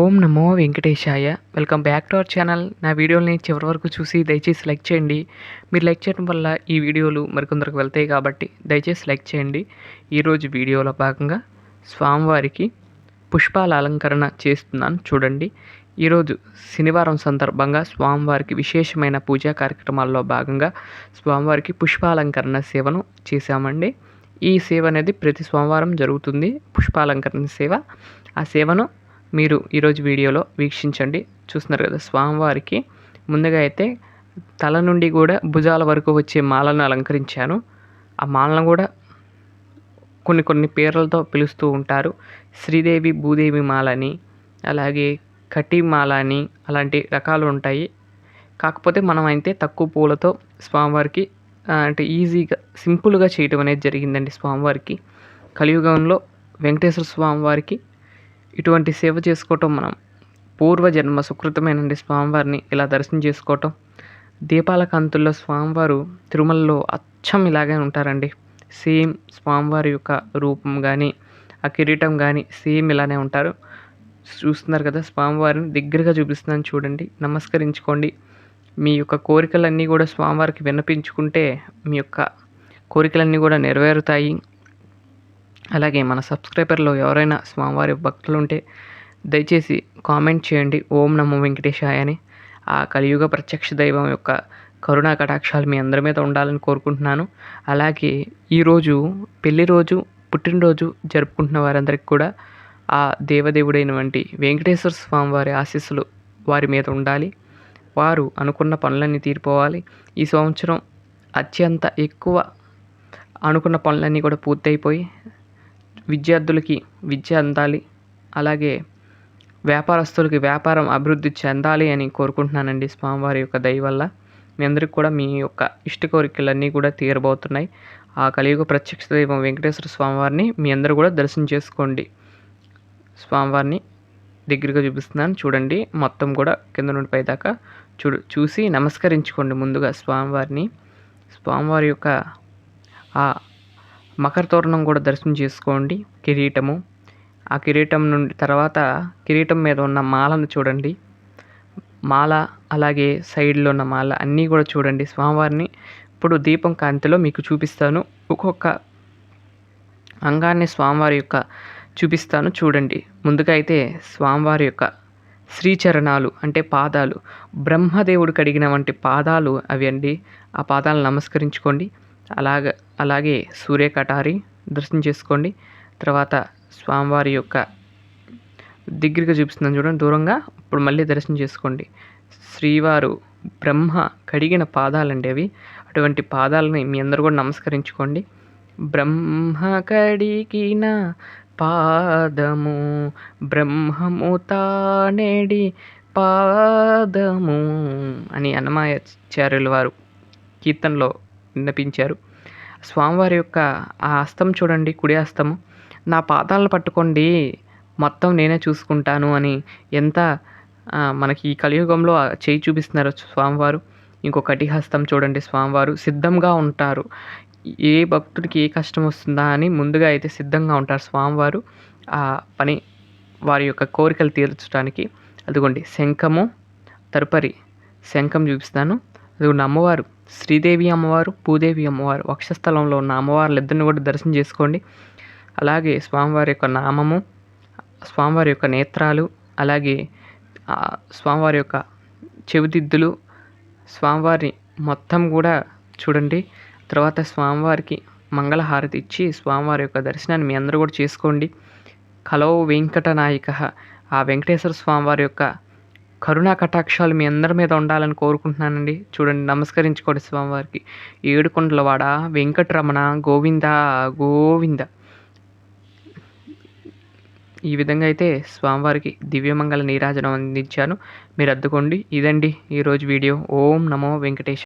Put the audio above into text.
ఓం నమో వెంకటేశాయ. Welcome back to our channel. నా వీడియోని చివరి వరకు చూసి దయచేసి లైక్ చేయండి. మీరు లైక్ చేయడం వల్ల ఈ వీడియోలు మరికొందరికి వెళ్తాయి కాబట్టి దయచేసి లైక్ చేయండి. ఈరోజు వీడియోలో భాగంగా స్వామివారికి పుష్పాల అలంకరణ చేస్తున్నాను చూడండి. ఈరోజు శనివారం సందర్భంగా స్వామివారికి విశేషమైన పూజా కార్యక్రమాల్లో భాగంగా స్వామివారికి పుష్పాలంకరణ సేవను చేశామండి. ఈ సేవ అనేది ప్రతి సోమవారం జరుగుతుంది. పుష్పాలంకరణ సేవ. ఆ సేవను మీరు ఈరోజు వీడియోలో వీక్షించండి. చూస్తున్నారు కదా స్వామివారికి ముందుగా అయితే తల నుండి కూడా భుజాల వరకు వచ్చే మాలను అలంకరించాను. ఆ మాలను కూడా కొన్ని కొన్ని పేర్లతో పిలుస్తూ ఉంటారు. శ్రీదేవి భూదేవి మాలని అలాగే కటి మాల అని అలాంటి రకాలు ఉంటాయి. కాకపోతే మనం అయితే తక్కువ పూలతో స్వామివారికి అంటే ఈజీగా సింపుల్గా చేయటం అనేది జరిగిందండి స్వామివారికి. కలియుగంలో వెంకటేశ్వర స్వామివారికి ఇటువంటి సేవ చేసుకోవటం మనం పూర్వజన్మ సుకృతమైనండి స్వామివారిని ఇలా దర్శనం చేసుకోవటం దీపాల కాంతుల్లో స్వామివారు తిరుమలలో అచ్చం ఇలాగే ఉంటారండి. సేమ్ స్వామివారి యొక్క రూపం కానీ ఆ కిరీటం కానీ సేమ్ ఇలానే ఉంటారు. చూస్తున్నారు కదా స్వామివారిని దగ్గరగా చూపిస్తున్నాను చూడండి. నమస్కరించుకోండి. మీ యొక్క కోరికలన్నీ కూడా స్వామివారికి విన్నపించుకుంటే మీ యొక్క కోరికలన్నీ కూడా నెరవేరుతాయి. అలాగే మన సబ్స్క్రైబర్లో ఎవరైనా స్వామివారి భక్తులు ఉంటే దయచేసి కామెంట్ చేయండి. ఓం నమో వెంకటేశాయ అని. ఆ కలియుగ ప్రత్యక్ష దైవం యొక్క కరుణా కటాక్షాలు మీ అందరి మీద ఉండాలని కోరుకుంటున్నాను. అలాగే ఈరోజు పెళ్ళి రోజు పుట్టినరోజు జరుపుకుంటున్న వారందరికీ కూడా ఆ దేవదేవుడైనటువంటి వెంకటేశ్వర స్వామి వారి ఆశీస్సులు వారి మీద ఉండాలి. వారు అనుకున్న పనులన్నీ తీరిపోవాలి. ఈ సంవత్సరం అత్యంత ఎక్కువ అనుకున్న పనులన్నీ కూడా పూర్తయిపోయి విద్యార్థులకి విద్య అందాలి అలాగే వ్యాపారస్తులకి వ్యాపారం అభివృద్ధి చెందాలి అని కోరుకుంటున్నానండి స్వామివారి యొక్క దయ వల్ల. మీ అందరికి కూడా మీ యొక్క ఇష్ట కోరికలన్నీ కూడా తీరబోతున్నాయి. ఆ కలియుగ ప్రత్యక్ష దైవం వెంకటేశ్వర స్వామివారిని మీ అందరూ కూడా దర్శనం చేసుకోండి. స్వామివారిని దగ్గరగా చూపిస్తున్నాను. చూడండి మొత్తం కూడా కింద నుండి పైదాకా చూడు చూసి నమస్కరించుకోండి ముందుగా స్వామివారిని. స్వామివారి యొక్క ఆ మకర తోరణం కూడా దర్శనం చేసుకోండి. కిరీటము. ఆ కిరీటం నుండి తర్వాత కిరీటం మీద ఉన్న మాలను చూడండి. మాల అలాగే సైడ్లో ఉన్న మాల అన్నీ కూడా చూడండి స్వామివారిని. ఇప్పుడు దీపం కాంతిలో మీకు చూపిస్తాను. ఒక్కొక్క అంగాన్ని స్వామివారి యొక్క చూపిస్తాను చూడండి. ముందుగా అయితే స్వామివారి యొక్క శ్రీచరణాలు అంటే పాదాలు. బ్రహ్మదేవుడు కడిగిన వంటి పాదాలు అవి అండి. ఆ పాదాలను నమస్కరించుకోండి. అలాగ అలాగే సూర్య కటారి దర్శనం చేసుకోండి. తర్వాత స్వామివారి యొక్క దగ్గరగా చూపిస్తున్నాను చూడండి దూరంగా. ఇప్పుడు మళ్ళీ దర్శనం చేసుకోండి. శ్రీవారు బ్రహ్మ కడిగిన పాదాలండి అవి. అటువంటి పాదాలని మీ అందరు కూడా నమస్కరించుకోండి. బ్రహ్మ కడిగిన పాదము బ్రహ్మము తానేడి పాదము అని అన్నమాయాచార్యుల వారు కీర్తనలో విన్నపించారు. స్వామివారి యొక్క ఆ హస్తం చూడండి కుడి హస్తము. నా పాదాలను పట్టుకోండి మొత్తం నేనే చూసుకుంటాను అని ఎంత మనకి ఈ కలియుగంలో చేయి చూపిస్తున్నారు స్వామివారు. ఇంకొకటి హస్తం చూడండి స్వామివారు. సిద్ధంగా ఉంటారు. ఏ భక్తుడికి ఏ కష్టం వస్తుందా అని ముందుగా అయితే సిద్ధంగా ఉంటారు స్వామివారు. ఆ పని వారి యొక్క కోరికలు తీర్చడానికి. అదిగోండి శంఖము తరుపరి శంఖం చూపిస్తాను అదిగోండి అమ్మవారు శ్రీదేవి అమ్మవారు భూదేవి అమ్మవారు వక్షస్థలంలో ఉన్న అమ్మవార్లు ఇద్దరిని కూడా దర్శనం చేసుకోండి. అలాగే స్వామివారి యొక్క నామము స్వామివారి యొక్క నేత్రాలు అలాగే స్వామివారి యొక్క చెవిదిద్దులు స్వామివారి మొత్తం కూడా చూడండి. తర్వాత స్వామివారికి మంగళహారతి ఇచ్చి స్వామివారి యొక్క దర్శనాన్ని మీ అందరూ కూడా చేసుకోండి. కలో వెంకటనాయక ఆ వెంకటేశ్వర స్వామివారి యొక్క కరుణా కటాక్షాలు మీ అందరి మీద ఉండాలని కోరుకుంటున్నానండి. చూడండి నమస్కరించుకోండి స్వామివారికి. ఏడుకొండలవాడ వెంకటరమణ గోవింద గోవింద. ఈ విధంగా అయితే స్వామివారికి దివ్యమంగళ నీరాజనం అందించాను. మీరు అద్దుకోండి. ఇదండి ఈరోజు వీడియో. ఓం నమో వెంకటేష్